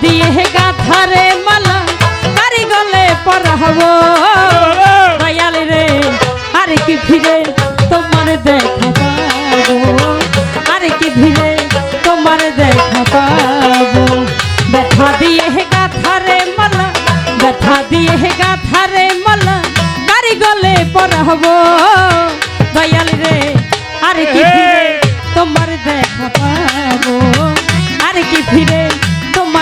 দিয়ে গাধারে মালা, কারি গলে পড়াবো দয়াল রে, আর কি ফিরে তোমার দেখা পাবো? আর কি ফিরে তোমার দেখা পাবো? ব্যথা দিয়ে গাধারে মালা, ব্যথা দিয়ে গাধারে মালা, কারি গলে পড়াবো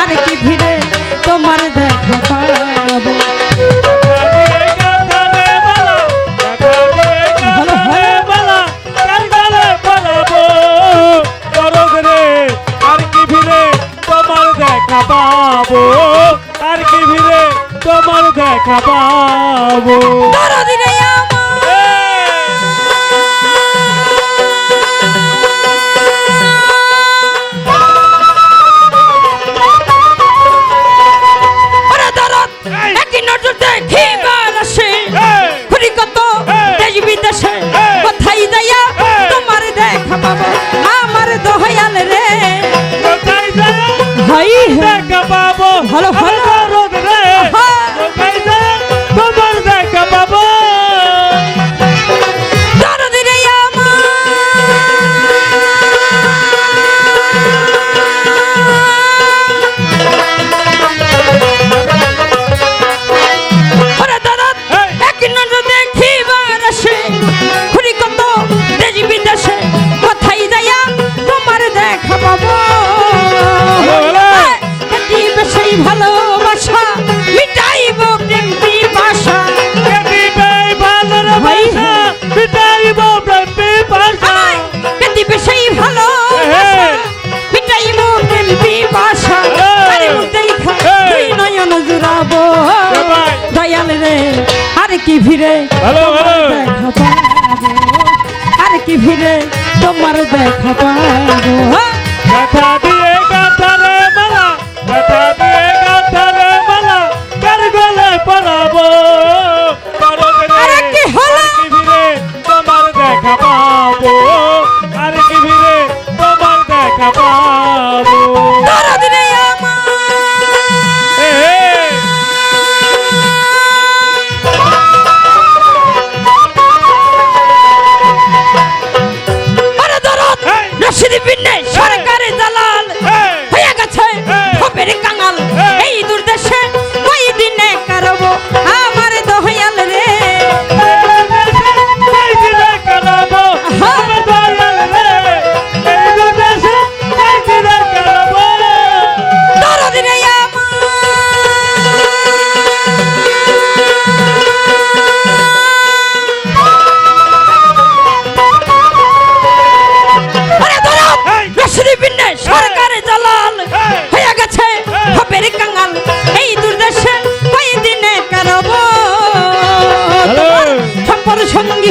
আর কি ভিড়ে তোমার দেখা পাবো? পাবো আর কি ভিড়ে তোমার দেখা পাবো পাবো। ভালো ভালো। প্রাণ জুড়াবো দয়াল রে আর কি ভিড়ে আর কি ভিড়ে তোমার দেখা পাবো? হ্যাঁ। 주셨는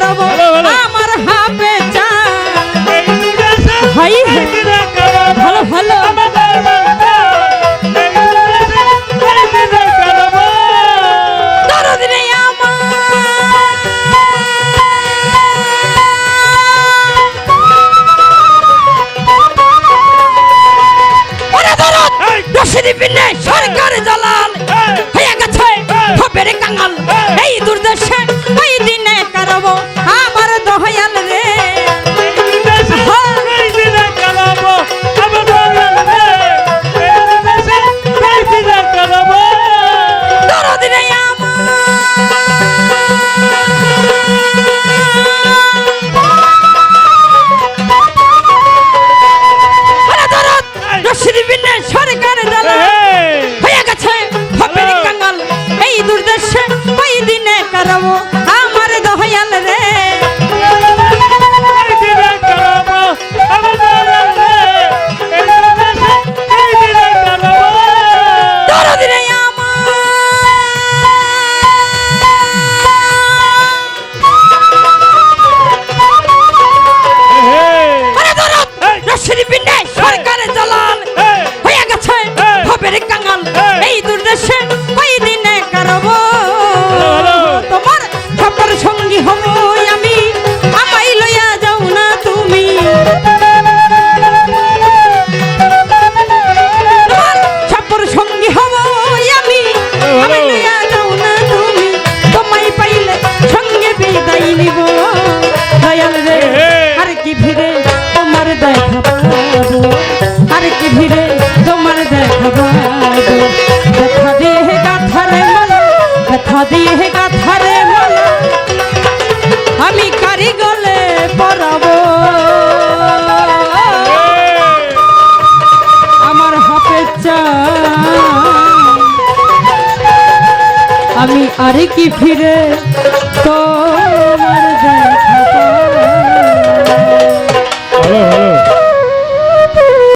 রব আমার হাবে চা হাই ভালো সরকার জালাল। হয়ে গেছে কাঙাল। এই। দুর্দেশে ভিড়ে তোমার দেখাবো দেখা দিয়ে গাথারে মালা, দেখা দিয়ে গাথারে মালা। আমি কারিগলে আমার হাতে চা আমি আরে কি ফিরে